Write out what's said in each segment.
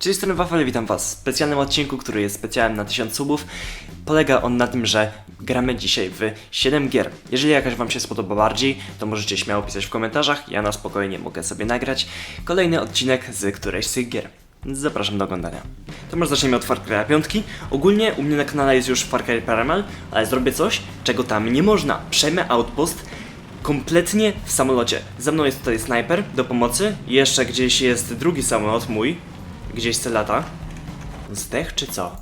Cześć, strony Wafel, witam was w specjalnym odcinku, który jest specjalnym na 1000 subów. Polega on na tym, że gramy dzisiaj w 7 gier. Jeżeli jakaś wam się spodoba bardziej, to możecie śmiało pisać w komentarzach, ja na spokojnie mogę sobie nagrać kolejny odcinek z którejś z tych gier. Zapraszam do oglądania. To może zaczniemy od Far Cry 5. Ogólnie u mnie na kanale jest już Far Cry Paramel, ale zrobię coś, czego tam nie można. Przejmę outpost kompletnie w samolocie. Ze mną jest tutaj snajper do pomocy. Jeszcze gdzieś jest drugi samolot mój. Gdzieś se lata. Zdech czy co?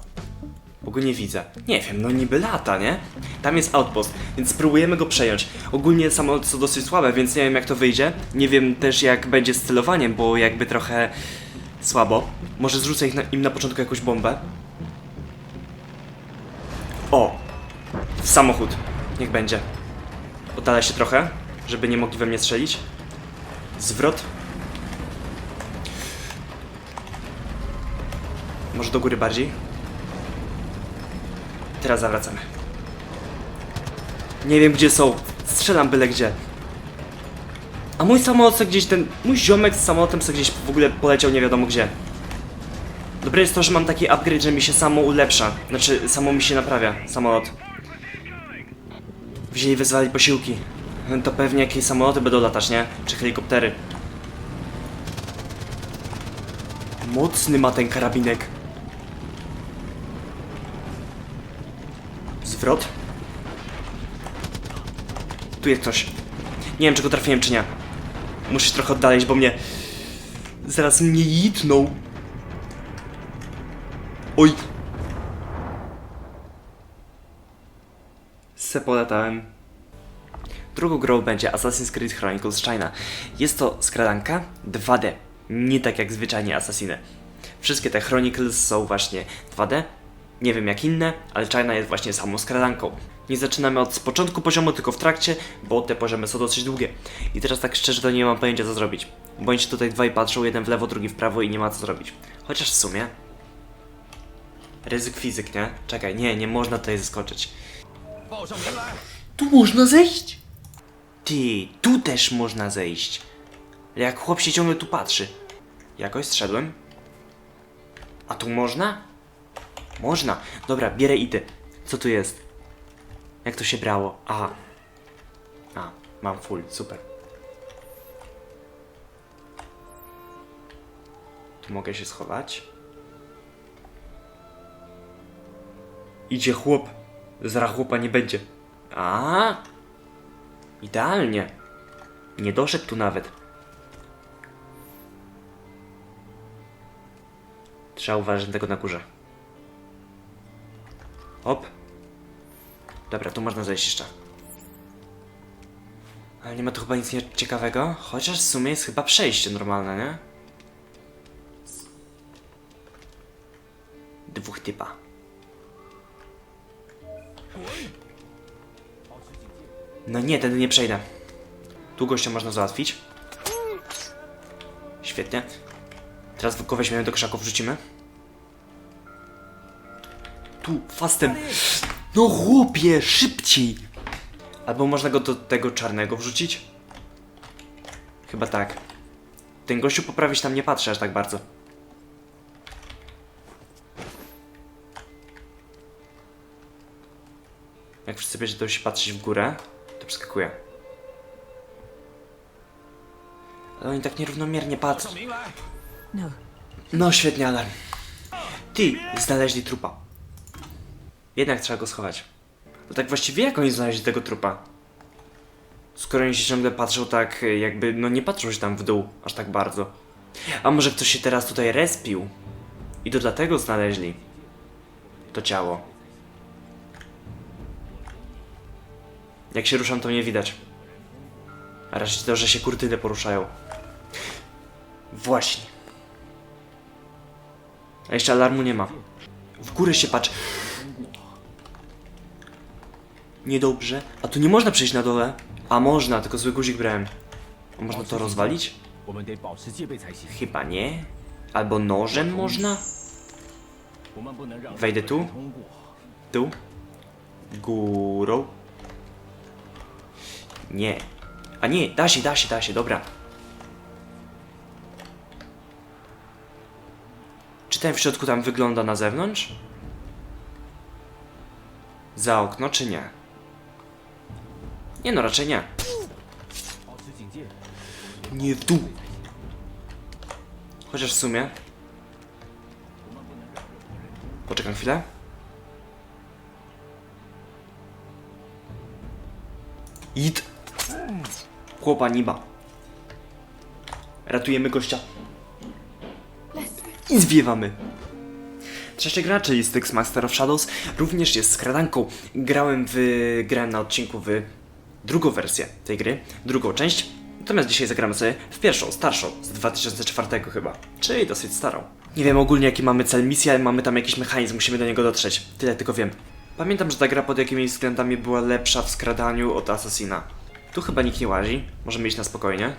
Bo go nie widzę. Nie wiem, no niby lata, nie? Tam jest outpost, więc spróbujemy go przejąć. Ogólnie samoloty są dosyć słabe, więc nie wiem jak to wyjdzie. Nie wiem też jak będzie z celowaniem, bo jakby trochę słabo. Może zrzucę ich na, im na początku jakąś bombę. O! Samochód. Niech będzie. Oddalę się trochę, żeby nie mogli we mnie strzelić. Zwrot. Może do góry bardziej? Teraz zawracamy. Nie wiem gdzie są. Strzelam byle gdzie. A mój samolot se gdzieś ten... Mój ziomek z samolotem se gdzieś w ogóle poleciał nie wiadomo gdzie. Dobre jest to, że mam taki upgrade, że mi się samo ulepsza. Znaczy, samo mi się naprawia samolot. Wzięli wezwali posiłki. To pewnie jakieś samoloty będą latać, nie? Czy helikoptery. Mocny ma ten karabinek. Zwrot. Tu jest coś. Nie wiem, czy go trafiłem, czy nie. Muszę się trochę oddalić, bo mnie... Zaraz mnie jitną. Oj. Se polatałem. Drugą grą będzie Assassin's Creed Chronicles China. Jest to skradanka 2D, nie tak jak zwyczajnie Assassiny. Wszystkie te Chronicles są właśnie 2D, nie wiem jak inne, ale China jest właśnie samą skradanką. Nie zaczynamy od początku poziomu, tylko w trakcie, bo te poziomy są dosyć długie. I teraz tak szczerze to nie mam pojęcia co zrobić. Bądź tutaj dwaj patrzą, jeden w lewo, drugi w prawo i nie ma co zrobić. Chociaż w sumie... Ryzyk fizyk, nie? Czekaj, nie, nie można tutaj zaskoczyć. Tu można zejść? Ty, tu też można zejść. Jak chłop się ciągle tu patrzy. Jakoś zszedłem? A tu można? Można. Dobra, bierę idę. Co tu jest? Jak to się brało? Aha. A, mam full, super. Tu mogę się schować. Idzie chłop. Zaraz chłopa nie będzie. A, idealnie. Nie doszedł tu nawet. Trzeba uważać tego na górze. Hop. Dobra, tu można zejść jeszcze. Ale nie ma tu chyba nic ciekawego. Chociaż w sumie jest chyba przejście normalne, nie? Dwóch typa. No nie, tędy nie przejdę. Tu gościa można załatwić. Świetnie. Teraz go weźmiemy do krzaków, wrzucimy tu, fastem. No chłopie, szybciej! Albo można go do tego czarnego wrzucić? Chyba tak. Ten gościu poprawić tam nie patrzy aż tak bardzo. Jak wszyscy będzie to się patrzeć w górę, to przeskakuje. Ale oni tak nierównomiernie patrzą. No, no świetnie, alarm. Ty, znaleźli trupa. Jednak trzeba go schować. To tak właściwie jak oni znaleźli tego trupa? Skoro oni się ciągle patrzą tak, jakby, no nie patrzą się tam w dół, aż tak bardzo. A może ktoś się teraz tutaj respił? I to dlatego znaleźli to ciało. Jak się ruszam, to nie widać. A raczej to, że się kurtyny poruszają. Właśnie. A jeszcze alarmu nie ma. W górę się patrz. Niedobrze. A tu nie można przejść na dole. A można, tylko zły guzik brałem. Można to rozwalić? Chyba nie. Albo nożem można? Wejdę tu. Tu. Górą. Nie. A nie, da się, da się, da się, dobra. Czy ten w środku tam wygląda na zewnątrz? Za okno, czy nie? Nie no, raczej nie. Nie w dół. Chociaż w sumie. Poczekam chwilę. Id. Chłopa niba. Ratujemy gościa. I zwiewamy. Trzeci graczy jest Master of Shadows, również jest skradanką. Grałem w... grałem na odcinku w drugą wersję tej gry, drugą część. Natomiast dzisiaj zagramy sobie w pierwszą, starszą, z 2004 chyba, czyli dosyć starą. Nie wiem ogólnie jaki mamy cel misji, ale mamy tam jakiś mechanizm, musimy do niego dotrzeć. Tyle tylko wiem. Pamiętam, że ta gra pod jakimiś względami była lepsza w skradaniu od Assassina. Tu chyba nikt nie łazi, możemy iść na spokojnie.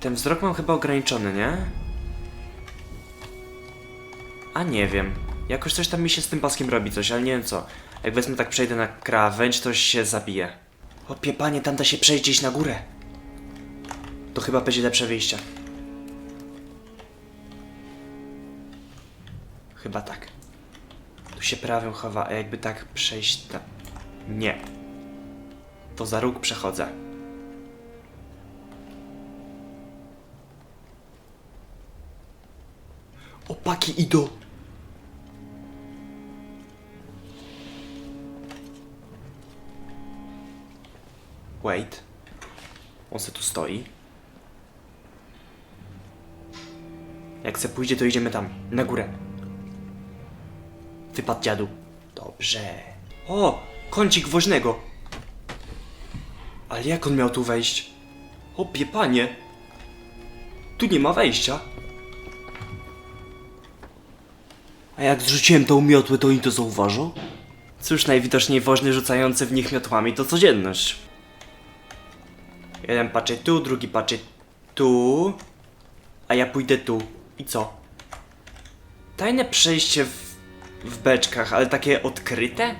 Ten wzrok mam chyba ograniczony, nie? A nie wiem. Jakoś coś tam mi się z tym paskiem robi coś, ale nie wiem co. Jak wezmę tak przejdę na krawędź, to się zabije. O panie, tam da się przejść gdzieś na górę. To chyba będzie lepsze wyjście. Chyba tak. Tu się prawym chowa, a jakby tak przejść ta... Nie. To za róg przechodzę. Opaki idą! Wait. On se tu stoi. Jak se pójdzie, to idziemy tam, na górę. Wypadł dziadu. Dobrze. O! Kącik woźnego. Ale jak on miał tu wejść? Opie panie. Tu nie ma wejścia. A jak zrzuciłem tą miotłę, to oni to zauważą? Cóż, najwidoczniej woźny rzucający w nich miotłami to codzienność. Jeden patrzy tu, drugi patrzy tu, a ja pójdę tu. I co? Tajne przejście w, w beczkach, ale takie odkryte?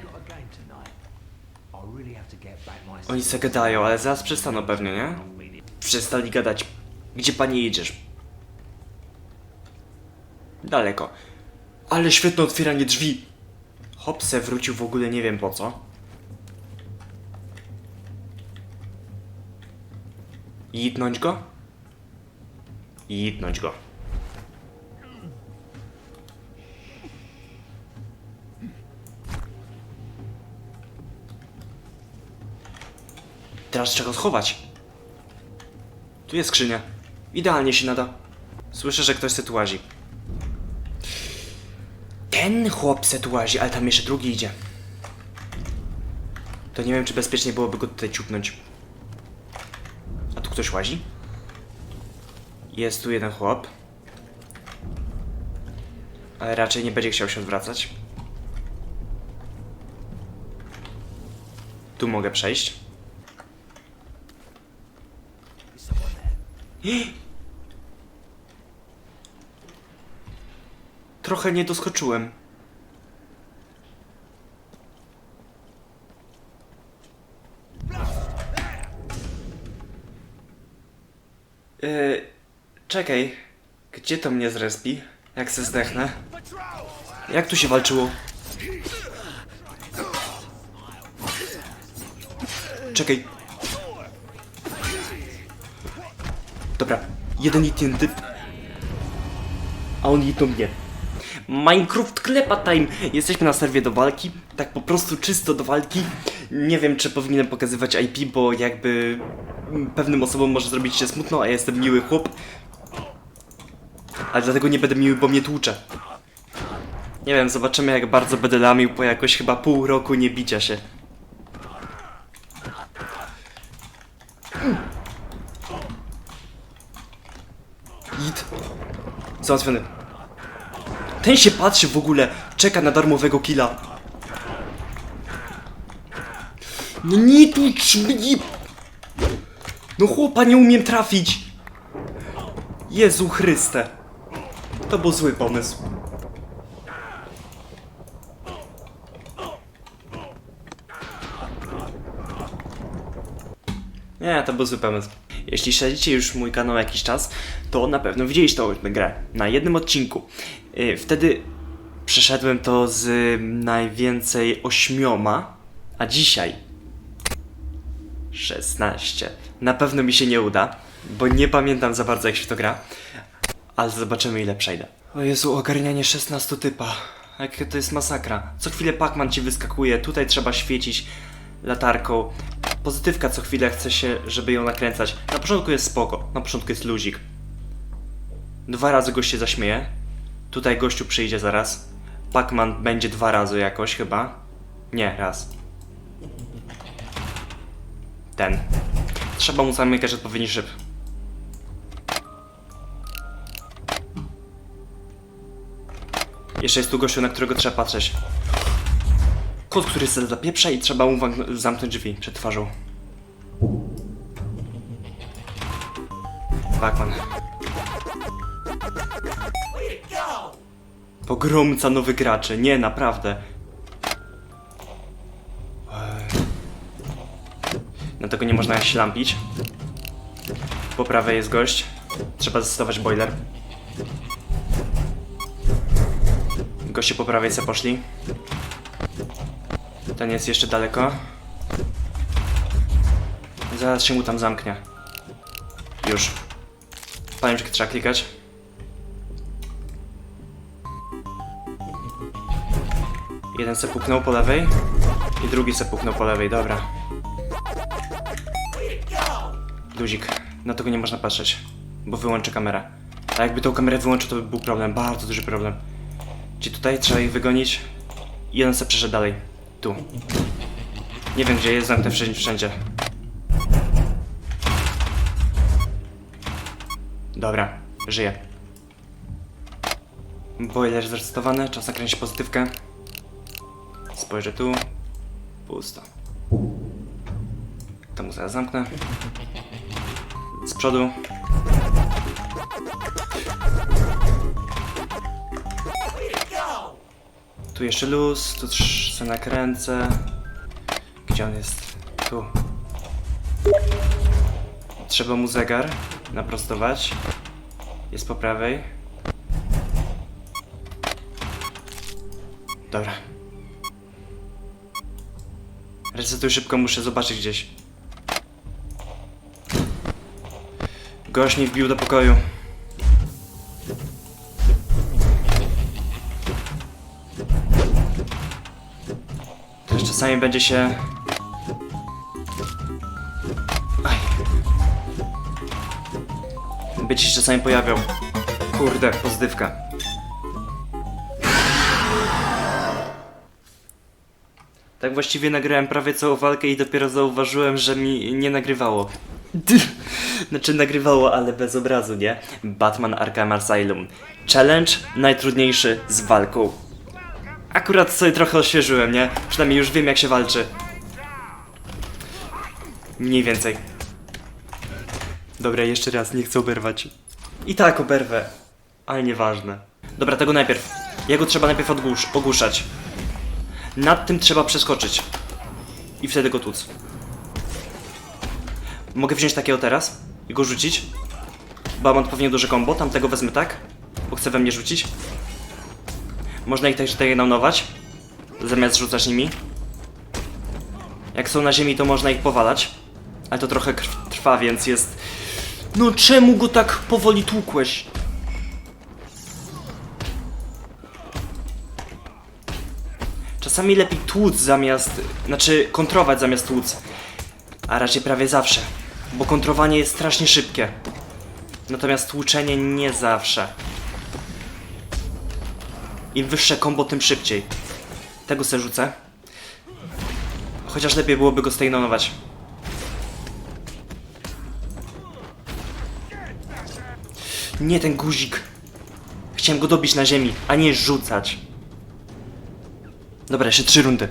Oni se gadają, ale zaraz przestaną pewnie, nie? Przestali gadać. Gdzie pani idziesz? Daleko. Ale świetne otwieranie drzwi. Hopse wrócił w ogóle nie wiem po co. Jitnąć go? Jitnąć go. Teraz trzeba go schować. Tu jest skrzynia. Idealnie się nada. Słyszę, że ktoś se tu łazi. Ten chłop se tu łazi, ale tam jeszcze drugi idzie. To nie wiem, czy bezpiecznie byłoby go tutaj ciupnąć. Ktoś łazi? Jest tu jeden chłop. Ale raczej nie będzie chciał się odwracać. Tu mogę przejść. Trochę nie doskoczyłem. Yy, czekaj. Gdzie to mnie zrespi? Jak se zdechnę? Jak tu się walczyło? Czekaj. Dobra, jeden itnięty. A on itnął mnie. Minecraft Klepa Time! Jesteśmy na serwie do walki, tak po prostu czysto do walki. Nie wiem, czy powinienem pokazywać IP, bo jakby pewnym osobom może zrobić się smutno, a ja jestem miły chłop. Ale dlatego nie będę miły, bo mnie tłucze. Nie wiem, zobaczymy jak bardzo będę lamił po jakoś chyba pół roku nie bicia się. Hit. Załatwiony. Ten się patrzy w ogóle, czeka na darmowego killa. No nie tu mnie. No chłopa, nie umiem trafić. Jezu Chryste. To był zły pomysł. Nie, to był zły pomysł. Jeśli śledzicie już mój kanał jakiś czas, to na pewno widzieliście tą grę na jednym odcinku. Yy, Wtedy przeszedłem to z najwięcej ośmioma, a dzisiaj 16. Na pewno mi się nie uda, bo nie pamiętam za bardzo jak się to gra, ale zobaczymy ile przejdę. O Jezu, ogarnianie 16 typa. Jakie to jest masakra. Co chwilę Pac-Man ci wyskakuje, tutaj trzeba świecić latarką. Pozytywka co chwilę chce się, żeby ją nakręcać. Na początku jest spoko, na początku jest luzik. Dwa razy gość się zaśmieje. Tutaj gościu przyjdzie zaraz. Pac-Man będzie dwa razy jakoś chyba. Nie, raz. Ten. Trzeba mu zamykać odpowiedni szyb. Jeszcze jest tu gościu, na którego trzeba patrzeć. Kot, który się zapieprza i trzeba mu zamknąć drzwi przed twarzą. Bakman. Pogromca nowych graczy. Nie, naprawdę. Tego nie można się lampić. Po prawej jest gość. Trzeba zastosować boiler. Goście po prawej se poszli. Ten jest jeszcze daleko. Zaraz się mu tam zamknie. Już. Pamięć, trzeba klikać. Jeden se puknął po lewej i drugi se puknął po lewej, dobra. Luzik, na tego nie można patrzeć, bo wyłączy kamerę. A jakby tą kamerę wyłączył, to by był problem, bardzo duży problem. Ci tutaj trzeba ich wygonić. I jeden se przeszedł dalej. Tu. Nie wiem gdzie jest, zamknę wszędzie. wszędzie. Dobra, żyję. Boiler zresetowany, czas nakręcić pozytywkę. Spojrzę tu. Pusto. To mu zaraz zamknę. Z przodu. Tu jeszcze luz, tu se nakręcę. Gdzie on jest? Tu. Trzeba mu zegar naprostować. Jest po prawej. Dobra. Resetuj szybko, muszę zobaczyć gdzieś. Mi wbił do pokoju. Też czasami będzie się... Aj. Będzie się czasami pojawiał. Kurde, pozytywka. Tak właściwie nagrałem prawie całą walkę i dopiero zauważyłem, że mi nie nagrywało. Znaczy nagrywało, ale bez obrazu, nie? Batman Arkham Asylum. Challenge najtrudniejszy z walką. Akurat sobie trochę odświeżyłem, nie? Przynajmniej już wiem jak się walczy. Mniej więcej. Dobra, jeszcze raz, nie chcę oberwać. I tak oberwę, ale nieważne. Dobra, tego najpierw. Jego trzeba najpierw odgłusz, ogłuszać. Nad tym trzeba przeskoczyć. I wtedy go tłuc. Mogę wziąć takiego teraz i go rzucić? Mam odpowiednio duże combo, tamtego wezmę tak, bo chcę we mnie rzucić. Można ich też tutaj naunować, zamiast rzucać nimi. Jak są na ziemi, to można ich powalać, ale to trochę trwa, więc jest... No czemu go tak powoli tłukłeś? Czasami lepiej tłuc zamiast... Znaczy, kontrować zamiast tłuc. A raczej prawie zawsze. Bo kontrowanie jest strasznie szybkie. Natomiast tłuczenie nie zawsze. Im wyższe kombo, tym szybciej. Tego se rzucę. Chociaż lepiej byłoby go stejnować. Nie ten guzik. Chciałem go dobić na ziemi, a nie rzucać. Dobra, jeszcze trzy rundy.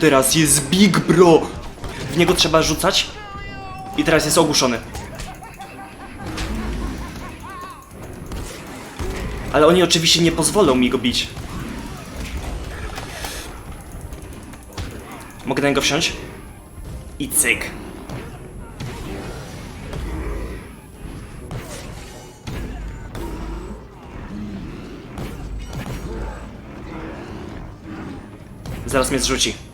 Teraz jest Big Bro. W niego trzeba rzucać. I teraz jest ogłuszony. Ale oni oczywiście nie pozwolą mi go bić. Mogę na niego wsiąść? I cyk. Zaraz mnie zrzuci.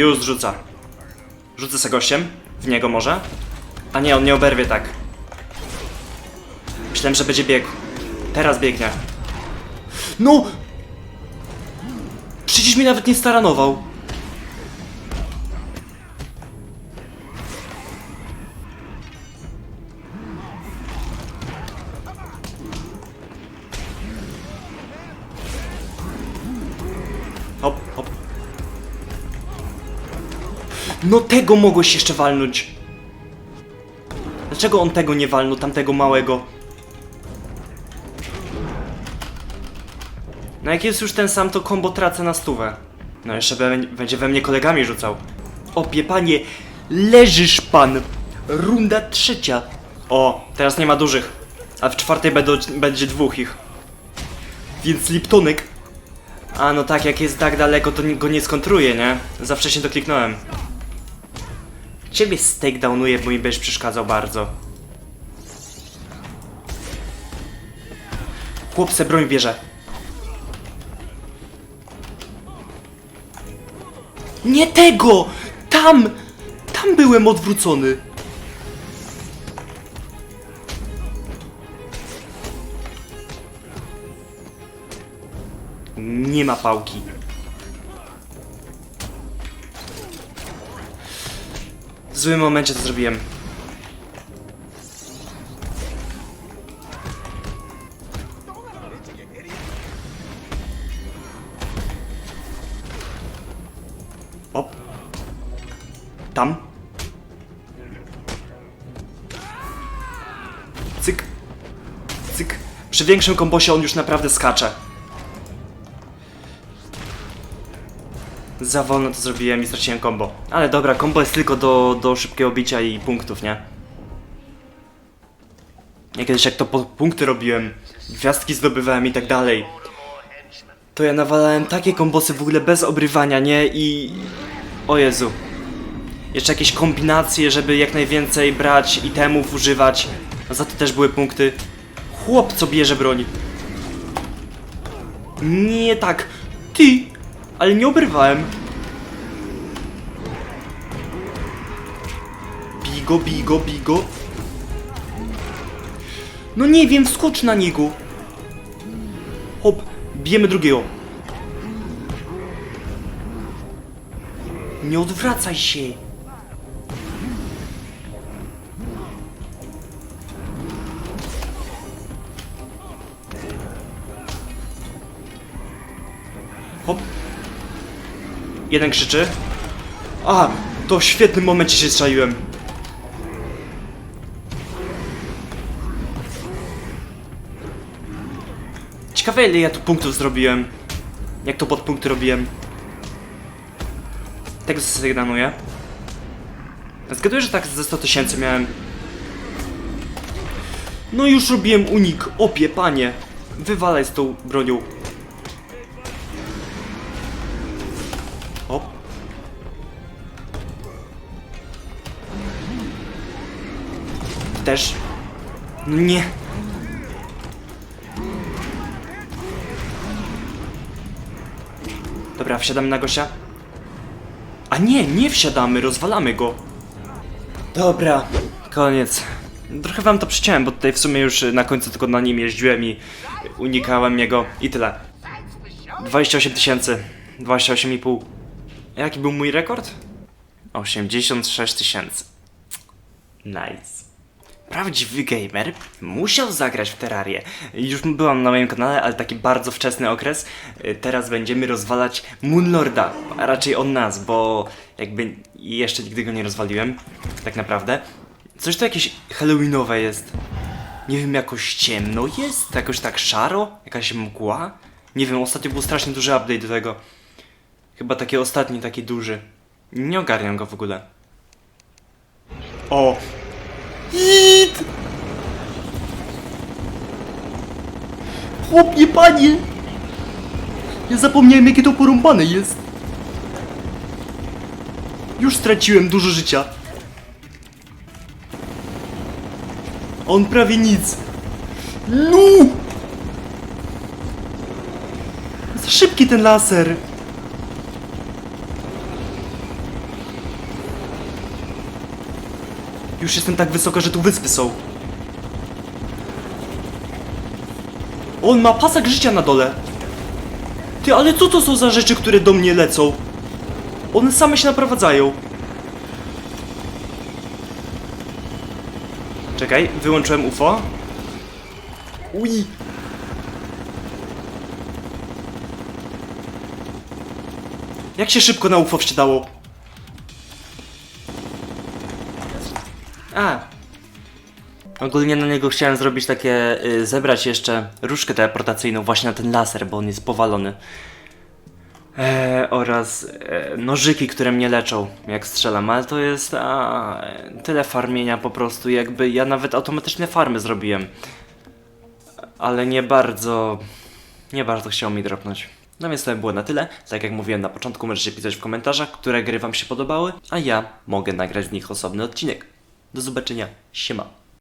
Już zrzuca. Rzucę se gościem. W niego może. A nie, on nie oberwie tak. Myślałem, że będzie biegł. Teraz biegnie. No! Przecież mi nawet nie staranował. No tego mogłeś jeszcze walnąć. Dlaczego on tego nie walnął, tamtego małego? No jak jest już ten sam, to kombo tracę na stówę. No jeszcze będzie we mnie kolegami rzucał. Opie panie, leżysz pan. Runda trzecia. O, teraz nie ma dużych. A w czwartej będzie dwóch ich. Więc Liptonek. A no tak, jak jest tak daleko, to go nie skontruję, nie? Za wcześnie to kliknąłem. Ciebie steak downuje, bo mi będziesz przeszkadzał bardzo. Chłop se broń bierze. Nie tego! Tam! Tam byłem odwrócony. Nie ma pałki. Złym momencie to zrobiłem. Op. Tam. Cyk. Cyk. Przy większym kombosie on już naprawdę skacze. Za wolno to zrobiłem i straciłem combo. Ale dobra, combo jest tylko do, do szybkiego bicia i punktów, nie? Ja kiedyś jak to po punkty robiłem, gwiazdki zdobywałem i tak dalej, to ja nawalałem takie kombosy w ogóle bez obrywania, nie? I... O Jezu. Jeszcze jakieś kombinacje, żeby jak najwięcej brać itemów, używać. A za to też były punkty. Chłop, co bierze broń. Nie tak. Ty! Ale nie obrywałem. Bigo, bigo, bigo. No nie wiem, skocz na niego. Hop, bijemy drugiego. Nie odwracaj się. Hop. Jeden krzyczy. A, to w świetnym momencie się strzeliłem. Ciekawe ile ja tu punktów zrobiłem. Jak to podpunkty robiłem. Tego sobie danuję. Zgaduję, że tak ze 100 tysięcy miałem. No już robiłem unik. Opie, panie. Wywalaj z tą bronią. Hop. Też. No nie. Dobra, wsiadamy na gościa. A nie, nie wsiadamy, rozwalamy go. Dobra, koniec. Trochę wam to przyciąłem, bo tutaj w sumie już na końcu tylko na nim jeździłem i unikałem jego i tyle. 28 tysięcy, 28,5. Jaki był mój rekord? 86 tysięcy. Nice. Prawdziwy gamer musiał zagrać w Terrarię. Już byłam na moim kanale, ale taki bardzo wczesny okres. Y, Teraz będziemy rozwalać Moonlorda, a raczej on nas, bo jakby jeszcze nigdy go nie rozwaliłem, tak naprawdę. Coś to jakieś halloweenowe jest. Nie wiem, jakoś ciemno jest, jakoś tak szaro, jakaś mgła. Nie wiem, ostatnio był strasznie duży update do tego. Chyba taki ostatni, taki duży. Nie ogarniam go w ogóle. O, Hit! Chłopie, panie! Ja zapomniałem, jakie to porąbane jest. Już straciłem dużo życia. A on prawie nic. No! Za szybki ten laser. Już jestem tak wysoko, że tu wyspy są. On ma pasak życia na dole. Ty, ale co to są za rzeczy, które do mnie lecą? One same się naprowadzają. Czekaj, wyłączyłem UFO. Uj! Jak się szybko na UFO wsiadało? A. Ogólnie na niego chciałem zrobić takie, y, zebrać jeszcze różkę teleportacyjną właśnie na ten laser, bo on jest powalony. E, oraz e, nożyki, które mnie leczą, jak strzelam, ale to jest a, tyle farmienia po prostu, jakby ja nawet automatyczne farmy zrobiłem. Ale nie bardzo, nie bardzo chciał mi dropnąć. No więc to by było na tyle. Tak jak mówiłem na początku, możecie pisać w komentarzach, które gry wam się podobały, a ja mogę nagrać z nich osobny odcinek. Do zobaczenia, siema.